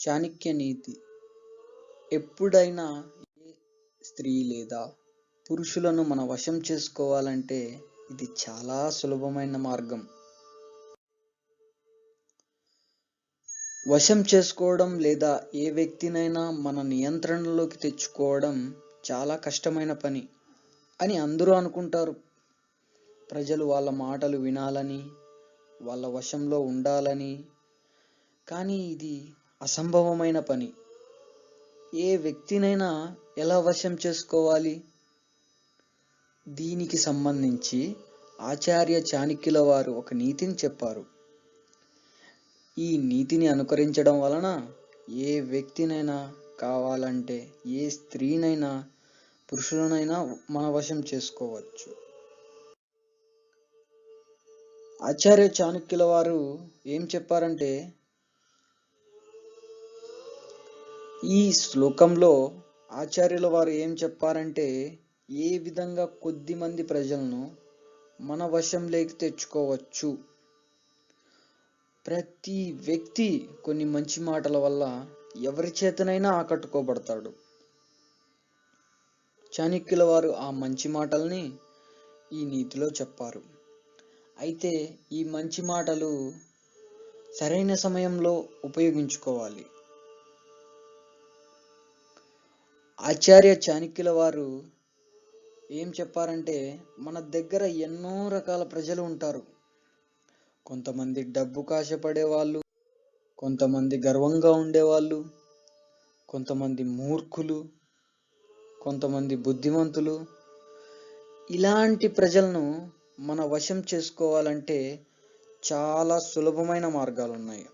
చాణక్య నీతి. ఎప్పుడైనా ఏ స్త్రీ లేదా పురుషులను మన వశం చేసుకోవాలంటే ఇది చాలా సులభమైన మార్గం. వశం చేసుకోవడం లేదా ఏ వ్యక్తినైనా మన నియంత్రణలోకి తెచ్చుకోవడం చాలా కష్టమైన పని అని అందరూ అనుకుంటారు. ప్రజలు వాళ్ళ మాటలు వినాలని వాళ్ళ వశంలో ఉండాలని. కానీ ఇది అసంభవమైన పని. ఏ వ్యక్తినైనా ఎలా వశం చేసుకోవాలి? దీనికి సంబంధించి ఆచార్య చాణక్యుల వారు ఒక నీతిని చెప్పారు. ఈ నీతిని అనుకరించడం వలన ఏ వ్యక్తినైనా కావాలంటే ఏ స్త్రీనైనా పురుషులనైనా మన వశం చేసుకోవచ్చు. ఆచార్య చాణక్యుల వారు ఏం చెప్పారంటే ఈ శ్లోకంలో ఆచార్యుల వారు ఏం చెప్పారంటే ఏ విధంగా కొద్ది మంది ప్రజలను మన వశంలోకి తెచ్చుకోవచ్చు. ప్రతి వ్యక్తి కొన్ని మంచి మాటల వల్ల ఎవరి చేతనైనా ఆకట్టుకోబడతాడు. చాణక్యుల వారు ఆ మంచి మాటల్ని ఈ నీతిలో చెప్పారు. అయితే ఈ మంచి మాటలు సరైన సమయంలో ఉపయోగించుకోవాలి. ఆచార్య చాణక్యుల వారు ఏం చెప్పారంటే మన దగ్గర ఎన్నో రకాల ప్రజలు ఉంటారు. కొంతమంది డబ్బు కాశపడే వాళ్ళు కొంతమంది గర్వంగా ఉండేవాళ్ళు కొంతమంది మూర్ఖులు కొంతమంది బుద్ధిమంతులు. ఇలాంటి ప్రజలను మన వశం చేసుకోవాలంటే చాలా సులభమైన మార్గాలు ఉన్నాయి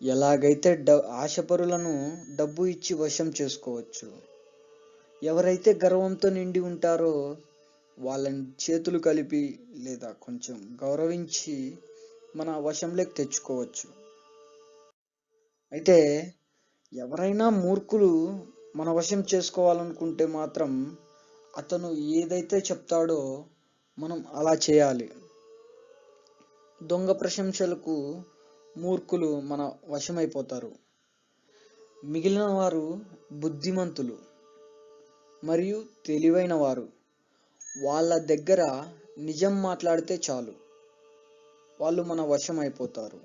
ఎలాగైతే డ ఆశపరులను డబ్బు ఇచ్చి వశం చేసుకోవచ్చు ఎవరైతే గర్వంతో నిండి ఉంటారో వాళ్ళని చేతులు కలిపి లేదా కొంచెం గౌరవించి మన వశంలోకి తెచ్చుకోవచ్చు. అయితే ఎవరైనా మూర్ఖులు మన వశం చేసుకోవాలనుకుంటే మాత్రం అతను ఏదైతే చెప్తాడో మనం అలా చేయాలి. దొంగ ప్రశంసలకు మూర్ఖులు మన వశమైపోతారు. మిగిలిన వారు బుద్ధిమంతులు మరియు తెలివైన వారు వాళ్ళ దగ్గర నిజం మాట్లాడితే చాలు. వాళ్ళు మన వశం అయిపోతారు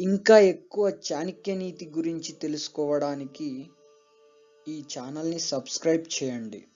ఇంకా ఎక్కువ చాణక్య నీతి గురించి తెలుసుకోవడానికి ఈ ఛానల్ని సబ్స్క్రైబ్ చేయండి.